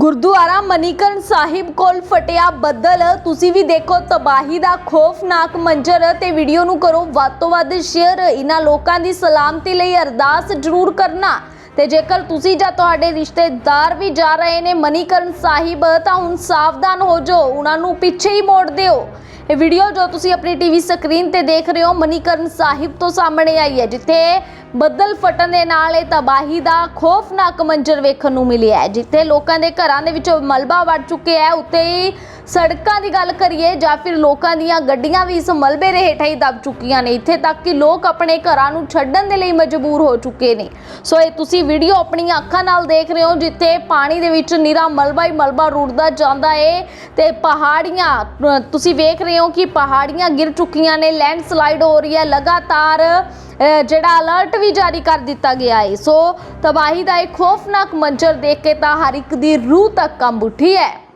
ਗੁਰਦੁਆਰਾ ਮਨੀਕਰਨ ਸਾਹਿਬ ਕੋਲ ਫਟਿਆ ਬੱਦਲ। ਤੁਸੀਂ ਵੀ ਦੇਖੋ ਤਬਾਹੀ ਦਾ ਖੌਫਨਾਕ ਮੰਜ਼ਰ ਤੇ ਵੀਡੀਓ ਨੂੰ ਕਰੋ ਵੱਧ ਤੋਂ ਵੱਧ ਸ਼ੇਅਰ ਇਹਨਾਂ ਲੋਕਾਂ ਦੀ ਸਲਾਮਤੀ ਲਈ ਅਰਦਾਸ ਜ਼ਰੂਰ ਕਰਨਾ। ਤੇ ਜੇਕਰ ਤੁਸੀਂ ਜਾਂ ਤੁਹਾਡੇ ਰਿਸ਼ਤੇਦਾਰ ਵੀ ਜਾ ਰਹੇ ਨੇ ਮਨੀਕਰਨ ਸਾਹਿਬ, ਤਾਂ ਹੁਣ ਸਾਵਧਾਨ ਹੋ ਜਾਓ। ਉਹਨਾਂ ਨੂੰ ਪਿੱਛੇ ਹੀ ਮੋੜ ਦਿਓ। ਇਹ ਵੀਡੀਓ ਜੋ ਤੁਸੀਂ ਆਪਣੀ ਟੀਵੀ ਸਕਰੀਨ ਤੇ ਦੇਖ ਰਹੇ ਹੋ, ਮਨੀਕਰਨ ਸਾਹਿਬ ਤੋਂ ਸਾਹਮਣੇ ਆਈ ਹੈ, ਜਿੱਥੇ ਬੱਦਲ ਫਟਣ ਦੇ ਨਾਲ ਇਹ ਤਬਾਹੀ ਦਾ ਖੋਫਨਾਕ ਮੰਜ਼ਰ ਵੇਖਣ ਨੂੰ ਮਿਲਿਆ ਹੈ, ਜਿੱਥੇ ਲੋਕਾਂ ਦੇ ਘਰਾਂ ਦੇ ਵਿੱਚ ਮਲਬਾ ਵੜ ਚੁੱਕਿਆ ਹੈ ਉੱਤੇ ਹੀ ਸੜਕਾਂ ਦੀ ਗੱਲ ਕਰੀਏ ਜਾਂ ਫਿਰ ਲੋਕਾਂ ਦੀਆਂ ਗੱਡੀਆਂ ਵੀ ਇਸ ਮਲਬੇ ਦੇ ਹੇਠਾਂ ਹੀ ਦਬ ਚੁੱਕੀਆਂ ਨੇ, ਇੱਥੇ ਤੱਕ ਕਿ ਲੋਕ ਆਪਣੇ ਘਰਾਂ ਨੂੰ ਛੱਡਣ ਦੇ ਲਈ ਮਜਬੂਰ ਹੋ ਚੁੱਕੇ ਨੇ। ਸੋ ਇਹ ਤੁਸੀਂ ਵੀਡੀਓ ਆਪਣੀਆਂ ਅੱਖਾਂ ਨਾਲ ਦੇਖ ਰਹੇ ਹੋ, ਜਿੱਥੇ ਪਾਣੀ ਦੇ ਵਿੱਚ ਨਿਰਾ ਮਲਬਾ ਹੀ ਮਲਬਾ ਰੁੜਦਾ ਜਾਂਦਾ ਏ ਤੇ ਪਹਾੜੀਆਂ ਤੁਸੀਂ ਵੇਖ ਰਹੇ ਹੋ ਕਿ ਪਹਾੜੀਆਂ ਗਿਰ ਚੁੱਕੀਆਂ ਨੇ, ਲੈਂਡਸਲਾਈਡ ਹੋ ਰਹੀ ਹੈ, ਲਗਾਤਾਰ ਜਿਹੜਾ ਅਲਰਟ ਵੀ ਜਾਰੀ ਕਰ ਦਿੱਤਾ ਗਿਆ ਹੈ ਸੋ ਤਬਾਹੀ ਦਾ ਇਹ ਖੌਫਨਾਕ ਮੰਜ਼ਰ ਦੇਖ ਕੇ ਤਾਂ ਹਰ ਇੱਕ ਦੀ ਰੂਹ ਤੱਕ ਕੰਬ ਉੱਠੀ ਹੈ।